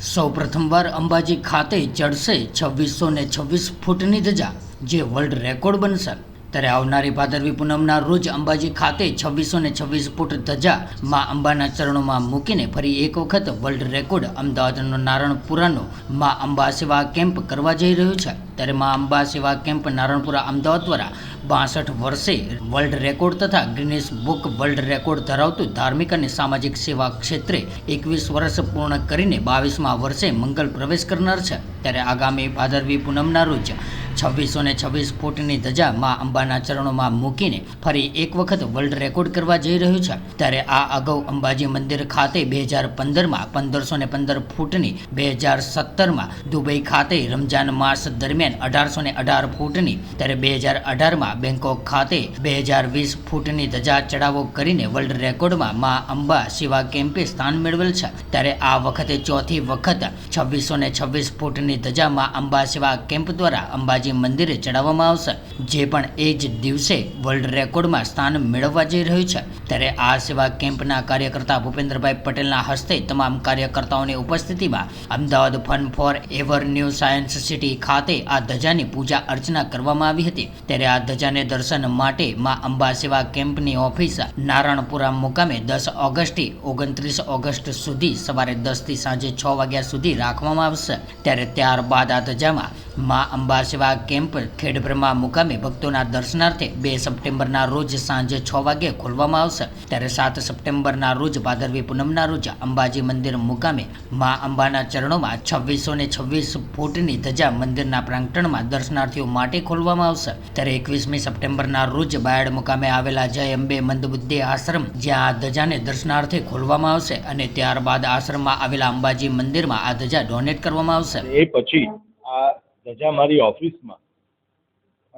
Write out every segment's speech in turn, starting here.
સૌ પ્રથમવાર અંબાજી ખાતે ચડશે છવ્વીસો ને છવ્વીસ ફૂટની ધજા, જે વર્લ્ડ રેકોર્ડ બનશે. ત્યારે આવનારી ભાદરવી પૂનમના રોજ અંબાજી ખાતે છવ્વીસો ને છવ્વીસ ફૂટ ધજા મા અંબાના ચરણોમાં મૂકીને ફરી એક વખત વર્લ્ડ રેકોર્ડ અમદાવાદનો નારણપુરાનો માં અંબા સેવા કેમ્પ કરવા જઈ રહ્યો છે. ત્યારે મા અંબા સેવા કેમ્પ નારણપુરા અમદાવાદ દ્વારા બાસઠ વર્ષે વર્લ્ડ રેકોર્ડ તથા ગ્રીનિસ બુક વર્લ્ડ રેકોર્ડ ધરાવતું ધાર્મિક અને સામાજિક સેવા ક્ષેત્રે એકવીસ વર્ષ પૂર્ણ કરીને બાવીસમાં વર્ષે મંગલ પ્રવેશ કરનાર છે. ત્યારે આગામી ભાદરવી પૂનમના રોજ છવ્વીસો ને છવ્વીસ ફૂટની ધજા મા અંબાના ચરણોમાં મૂકીને ફરી એક વખત વર્લ્ડ રેકોર્ડ કરવા જઈ રહ્યું છે. ત્યારે આ અગાઉ અંબાજી મંદિર ખાતે બે હજાર પંદરમાં પંદરસો ને પંદર ફૂટની, બે હજાર સત્તરમાં દુબઈ ખાતે રમજાન માસ દરમિયાન અઢારસો ને અઢાર ફૂટની, ત્યારે બે હજાર અઢારમાં બેંકોક ખાતે બે હજાર વીસ ફૂટની ધજા ચડાવો કરીને વર્લ્ડ રેકોર્ડમાં માં અંબા શિવા કેમ્પે સ્થાન મેળવેલ છે. ત્યારે આ વખતે ચોથી વખત છવ્વીસો ને છવ્વીસ ફૂટની ધજા માં અંબા સેવા કેમ્પ દ્વારા અંબાજી મંદિરે ચડાવવામાં આવશે, જે પણ એ જ દિવસે વર્લ્ડ રેકોર્ડમાં સ્થાન મેળવવા જઈ રહ્યું છે. ત્યારે આ સેવા કેમ્પના કાર્યકર્તા ભૂપેન્દ્રભાઈ પટેલના હસ્તે તમામ કાર્યકર્તાઓની ઉપસ્થિતિમાં Ahmedabad fun forever new science city ખાતે આ ધજાની પૂજા અર્ચના કરવામાં આવી હતી. ત્યારે આ ધજાને દર્શન માટે માં અંબા સેવા કેમ્પની ઓફિસ નારણપુરા મુકામે દસ ઓગસ્ટથી ઓગણત્રીસ ઓગસ્ટ સુધી સવારે દસથી સાંજે છ વાગ્યા સુધી રાખવામાં આવશે. ત્યારે ત્યારબાદ આ ધજામાં માં અંબા સેવા કેમ્પ ખેડબ્રહ્મા મુકામે ભક્તોના દર્શનાર્થે બે સપ્ટેમ્બરના રોજ સાંજે છ વાગ્યે ખોલવામાં આવશે. ત્યારે સાત સપ્ટેમ્બરના રોજ ભાદરવી પૂનમના રોજ અંબાજી મંદિર મુકામે મા અંબાના ચરણોમાં છવ્વીસો ને છવ્વીસ ફૂટની ધજા મંદિરના પ્રાંગણમાં દર્શનાર્થીઓ માટે ખોલવામાં આવશે. ત્યારે એકવીસમી સપ્ટેમ્બરના રોજ બાયડ મુકામે આવેલા જય અંબે મંદબુદ્ધિ આશ્રમ, જ્યાં આ ધજાને દર્શનાર્થે ખોલવામાં આવશે અને ત્યારબાદ આશ્રમમાં આવેલા અંબાજી મંદિરમાં આ ધજા ડોનેટ કરવામાં આવશે. એ પછી આ ધજા મારી ઓફિસમાં.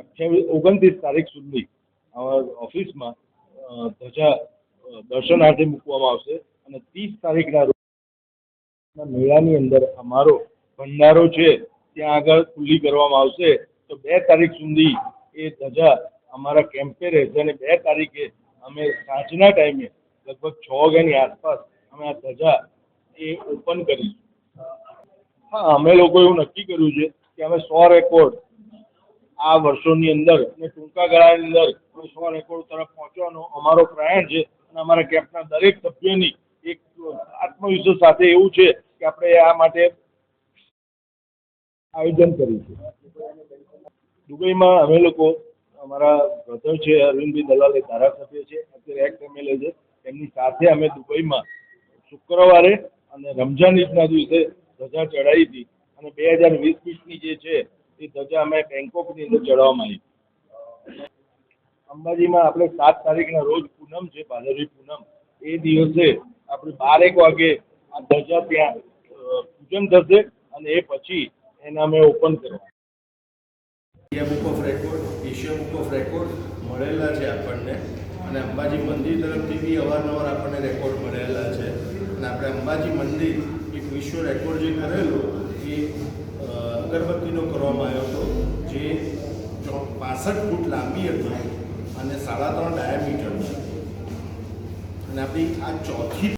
અઠ્યાવીસ, ઓગણત્રીસ તારીખ સુધી ઓફિસમાં ધજા દર્શનાર્થે મૂકવામાં આવશે અને ત્રીસ તારીખના રોજ મેળાની અંદર અમારો ભંડારો છે, ત્યાં આગળ ખુલ્લી કરવામાં આવશે. તો બે તારીખ સુધી એ ધજા અમારા કેમ્પે રહેશે અને બે તારીખે અમે સાંજના ટાઈમે, લગભગ છ વાગ્યાની આસપાસ, અમે આ ધજા એ ઓપન કરીશું. હા, અમે લોકો એવું નક્કી કર્યું છે કે અમે સો રેકોર્ડ આ વર્ષોની અંદર અને ટૂંકા ગાળાની અંદર અમે સો રેકોર્ડ તરફ પહોંચવાનો અમારો પ્રયાણ છે અને અમારા કેમ્પના દરેક સભ્યોની એક આત્મવિશ્વાસ સાથે એવું છે કે આપણે આ માટે આયોજન કરીશું દુબઈમાં અમે લોકો, અમારા બ્રધર છે, અરવિંદભાઈ દલાલ એ ધારાસભ્ય છે, અત્યારે એક્ટ એમએલએ છે. એમની સાથે અમે દુબઈમાં શુક્રવારે અને રમઝાન ઈદના દિવસે ધજા ચડાવી હતી. અને બે હજાર વીસ વીસની જે છે, એ ધજા અમે બેંકોકની અંદર ચડાવવામાં આવી અંબાજીમાં આપણે સાત તારીખના રોજ પૂનમ છે ભાદરવી પૂનમ. એ દિવસે આપણે બારેક વાગે આ ધજા ત્યાં પૂજન થશે અને એ પછી એને અમે ઓપન કરવા India book of record, Asia book of record મળેલા છે આપણને. અને અંબાજી મંદિર તરફથી બી અવારનવાર આપણને રેકોર્ડ મળેલા છે. અને આપણે અંબાજી મંદિર એક વિશ્વ રેકોર્ડ જે કરેલો અગરબત્તીનો કરવામાં આવ્યો હતો, જે પાસઠ ફૂટ લાંબી હતી અને સાડા ત્રણ ડાયામીટર અને આપણી આ ચોથી